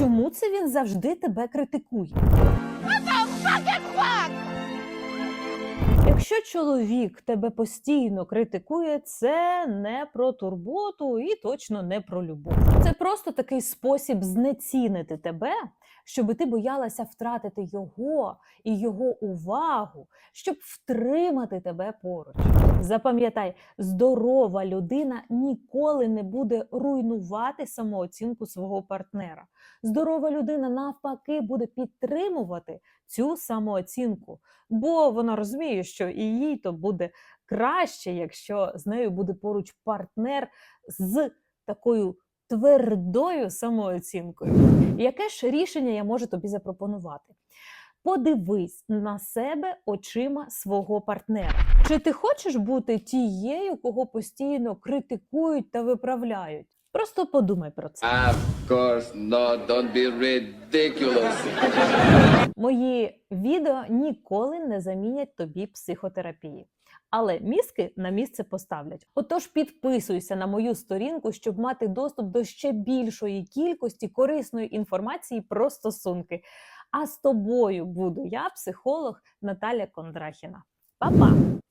Чому це він завжди тебе критикує? Якщо чоловік тебе постійно критикує, це не про турботу і точно не про любов. Це просто такий спосіб знецінити тебе, щоб ти боялася втратити його і його увагу, щоб втримати тебе поруч. Запам'ятай, здорова людина ніколи не буде руйнувати самооцінку свого партнера. Здорова людина навпаки буде підтримувати цю самооцінку, бо вона розуміє, що і їй то буде краще, якщо з нею буде поруч партнер з такою твердою самооцінкою. Яке ж рішення я можу тобі запропонувати? Подивись на себе очима свого партнера. Чи ти хочеш бути тією, кого постійно критикують та виправляють? Просто подумай про це. Of course not. Don't be ridiculous. Мої відео ніколи не замінять тобі психотерапії. Але мізки на місце поставлять. Отож, підписуйся на мою сторінку, щоб мати доступ до ще більшої кількості корисної інформації про стосунки. А з тобою буду я, психолог Наталя Кондрахіна. Па-па!